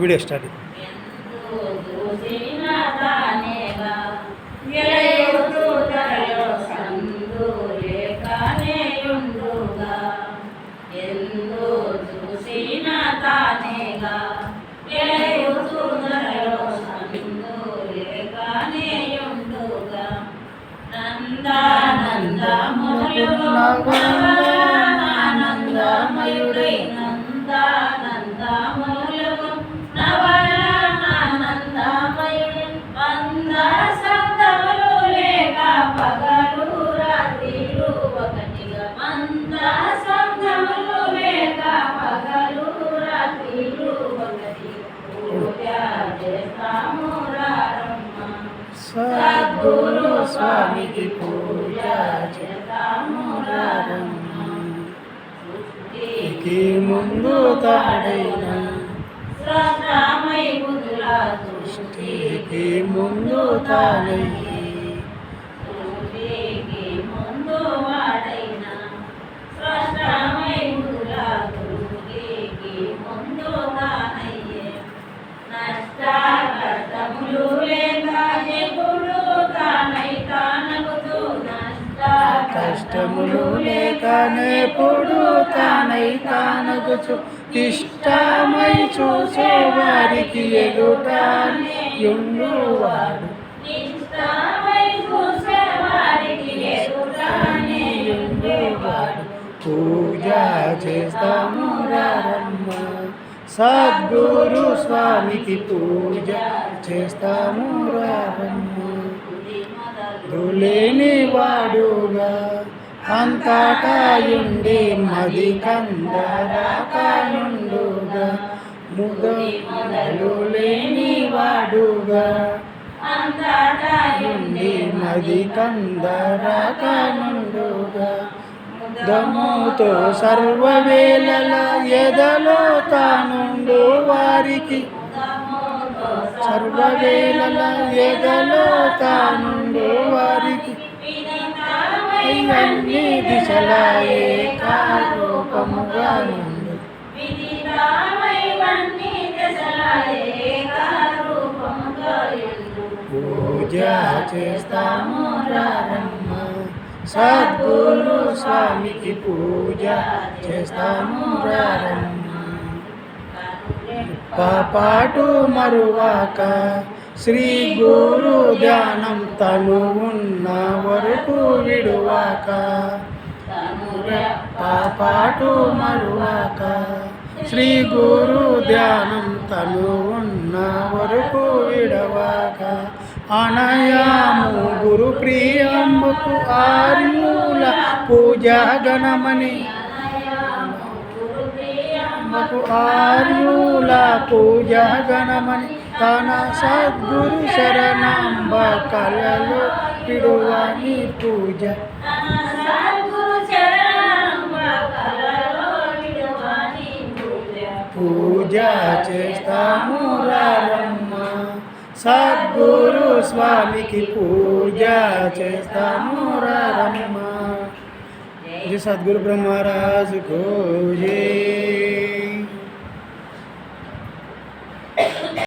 Video start నందా నందా తానేగా సద్గురు స్వామికి పూజ చేస్తాము ముందు తాడైన స్రష్టమై బుధుల దృష్టికి ముందు తానై కష్టములు లేకనే పొడు తానై తానగుచు ఇష్టమై చూసే వారికి ఎదుటానే ఉండేవాడు పూజ చేస్తాము రారమ్మ సద్గురు స్వామికి పూజ చేస్తాము రారమ్మ. లేని వాడుగా అంతటాయుండి మది కందరాకాయుండుగా ముగలు లేని వాడుగా అంతటాయుండి మది కందరాకాయుండుగా దముతో సర్వవేళల ఎదలో తానుండు వారికి. సర్వవేళల ఎదలో తాను పూజ చేస్తాము రారమ్మ సద్గురు స్వామికి పూజ చేస్తాము రారమ్మ పాపాటు మరువాక శ్రీ గురు ధ్యానం తను ఉన్న వరకు విడువాక. పాపాటు మరువాక శ్రీ గురు ధ్యానం తను ఉన్న వరకు విడవాక. అనయాము గురు ప్రియంబకు ఆర్యుల పూజా గణమని. మాకు ఆర్యుల పూజ గణమని. తన సద్గురు శరణంబ కలలో పిడువని పూజ. చేస్తాము రారమ్మ సద్గురు స్వామికి పూజ చేస్తాము రారమ్మ జై సద్గురు బ్రహ్మరాజు కో జై